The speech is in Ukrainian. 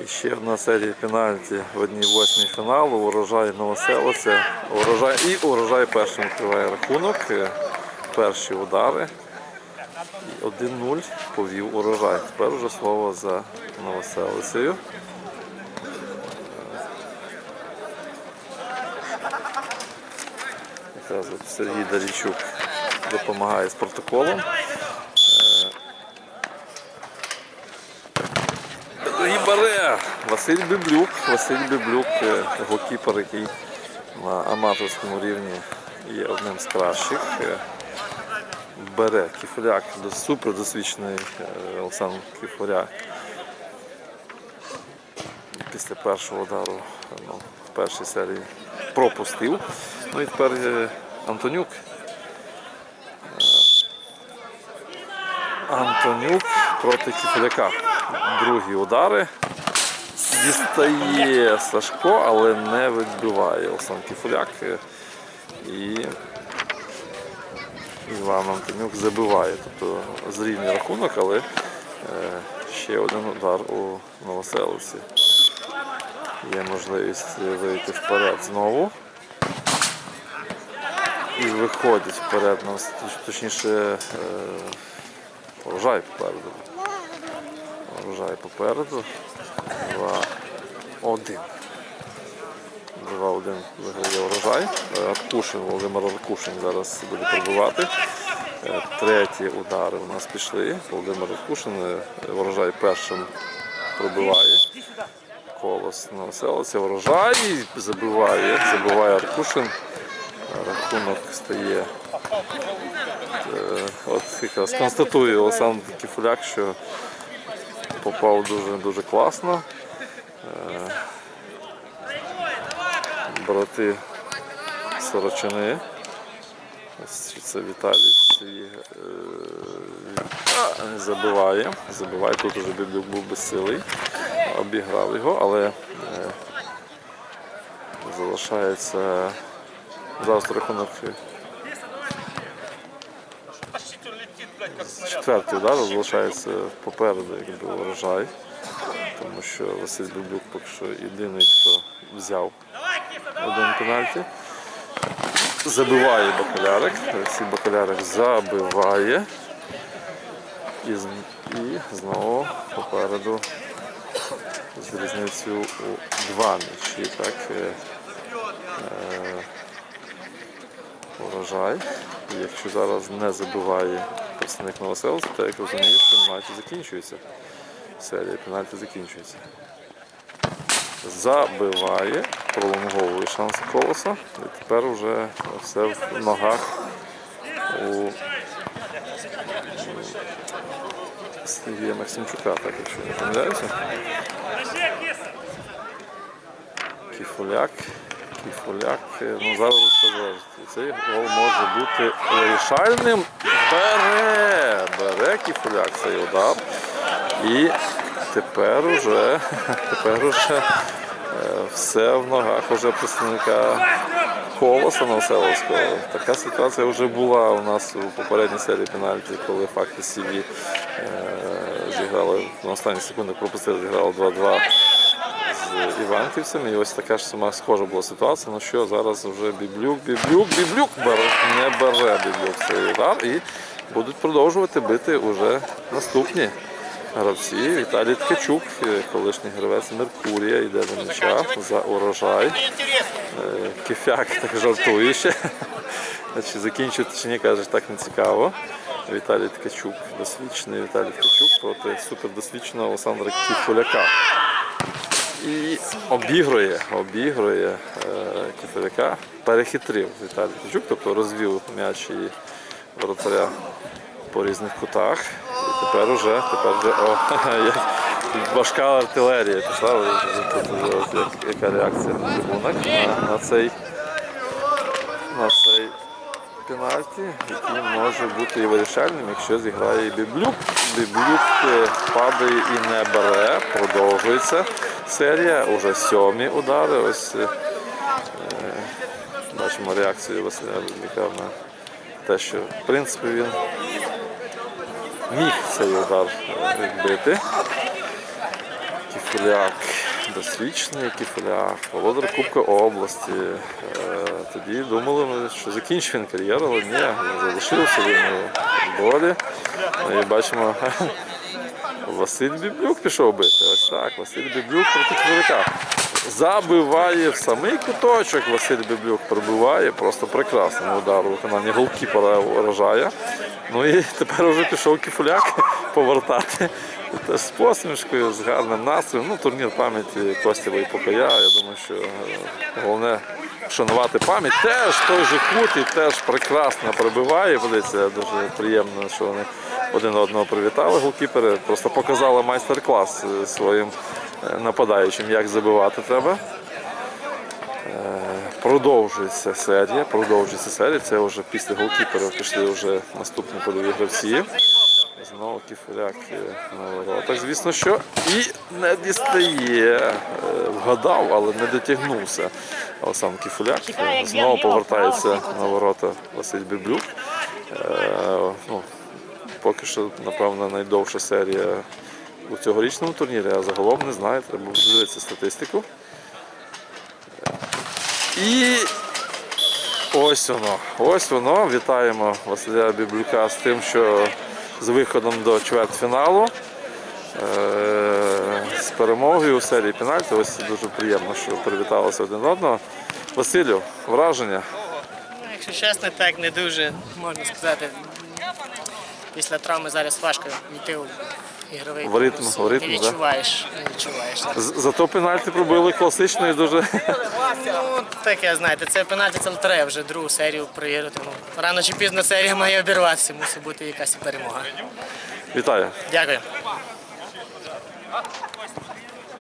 І ще одна серія пенальті в одній восьмій фіналу. Урожай Новоселиця. Урожай і урожай першим відкриває рахунок. Е, Перші удари. І 1-0 повів урожай. Тепер вже слово за Новоселицею. Сергій Дарічук допомагає з протоколом. І бере Василь Біблюк. Василь Біблюк, е, голкіпер, який на аматорському рівні є одним з кращих. Е, Бере Кіфоряк, до- супер досвідчений е, Олександр Кіфоряк. Після першого удару ну, в першій серії пропустив. Ну і тепер Антонюк. Антонюк проти Кіфоляка. Другі удари. Дістає Сашко, але не відбиває Олександр Кіфоляк. Е, І Іван Антонюк забиває. Тобто зрівнює рахунок, але е, ще один удар у Новоселиці. Є можливість вийти вперед знову. І виходять вперед, точніше, е, урожай попереду. Урожай попереду. 2-1. 2-1 виграє урожай. Е, Аркушин, Володимир Аркушин зараз буде пробивати. Е, Треті удари у нас пішли. Володимир Аркушин е, урожай першим пробиває. Колос населиться, урожай забиває, забиває Аркушин. Рахунок стає. е, От якраз констатує Олександр Кіфуляк, що попав дуже дуже класно. Е, Брати Сорочини. Це Віталій е, забиває. Забиває. Тут уже був безсилий. Обіграв його, але е, залишається зараз рахунок четвертий удар залишається попереду, якби урожай. Тому що Василь Біблюк поки що єдиний, хто взяв один пенальті. Забиває Бакалярик. Олексій Бакалярик забиває. І, і знову попереду з різницею у два м'ячі. Так, е, е, урожай. Якщо зараз не забиває представник Новоселця, то як розумію, що матч закінчується. Серія пенальті закінчується. Забиває, пролонговує шанси колоса. І тепер вже все в ногах у Сергія Максимчука, так якщо не помиляюся. Кіфоляк. Кіфоляк. е, Ну зараз все залежить. Цей гол може бути вирішальним. Бере! Бере Кіфоляк цей удар. І тепер уже, тепер уже е, все в ногах уже представника Колоса Новоселовського. Така ситуація вже була у нас у попередній серії пенальті, коли факти Сіві е, зіграли на останні секунди пропустили, зіграли 2-2 з Іванківцями. І ось така ж сама схожа була ситуація. Ну що зараз вже Біблюк, Біблюк, Біблюк бере, не бере Біблюк цей удар і будуть продовжувати бити уже наступні гравці. Віталій Ткачук, е, колишній гравець Меркурія, йде до м'яча за урожай. Е, Кефяк так жартує ще. Чи закінчити чи ні, каже, так не цікаво. Віталій Ткачук, досвідчений Віталій Ткачук проти супердосвідченого Олександра Кіфоляка. І обігрує, обігрує е, Кіфоляка, перехитрив Віталій Ткачук, тобто розвів м'яч і воротаря по різних кутах. І тепер уже, тепер вже о, як важка артилерія пішла. Яка реакція на трибунах на, на цей на цей пенальті, який може бути і вирішальним, якщо зіграє Біблюк. Біблюк е, падає і не бере, продовжується серія. Уже сьомі удари. Ось е, е, бачимо реакцію Василя Біблюка на те, що в принципі він міг цей удар е, відбити. Кіфуляк, досвідчений Кіфуляк, володар Кубка області. Тоді думали, що закінчив він кар'єру, але ні, залишився він у долі. Ну, І бачимо, Василь Біблюк пішов бити. Ось так, Василь Біблюк проти Кіфуляка. Забиває в самий куточок Василь Біблюк пробиває, просто прекрасний удар у виконанні голкіпера вражає. Ну і тепер вже пішов Кіфуляк повертати. Теж з посмішкою, з гарним настроєм. Ну, турнір пам'яті Костєва і Покая. Я думаю, що е, головне вшанувати пам'ять. Теж той же кут і теж прекрасно пробиває. Подивіться, дуже приємно, що вони один одного привітали голкіпери. Просто показали майстер-клас е, своїм е, нападаючим, як забивати треба. Е, Продовжується серія, продовжується серія. Це вже після голкіпера пішли вже наступні польові гравці. Знову кіфуляк е, на воротах, звісно, що і не дістає. Вгадав, але не дотягнувся. Але сам кіфуляк е, знову повертається на ворота Василь Біблюк. Ну, поки що, напевно, найдовша серія у цьогорічному турнірі, а загалом не знаю, треба дивитися статистику. І ось воно. Ось воно. Вітаємо Василя Біблюка з тим, що з виходом до чвертьфіналу. Е, З перемогою у серії пенальті. Ось дуже приємно, що привіталися один одного. Василю, враження. Ну, Якщо чесно, так не дуже можна сказати. Після травми зараз важко йти у ігровий В ритм, в ритм, не відчуваєш, не відчуваєш. Зато пенальті пробили класично і дуже Ну, таке, знаєте, це пенальті, це треба вже другу серію проіграти. Ну, рано чи пізно серія має обірватися, мусить бути якась перемога. вітаю. Дякую.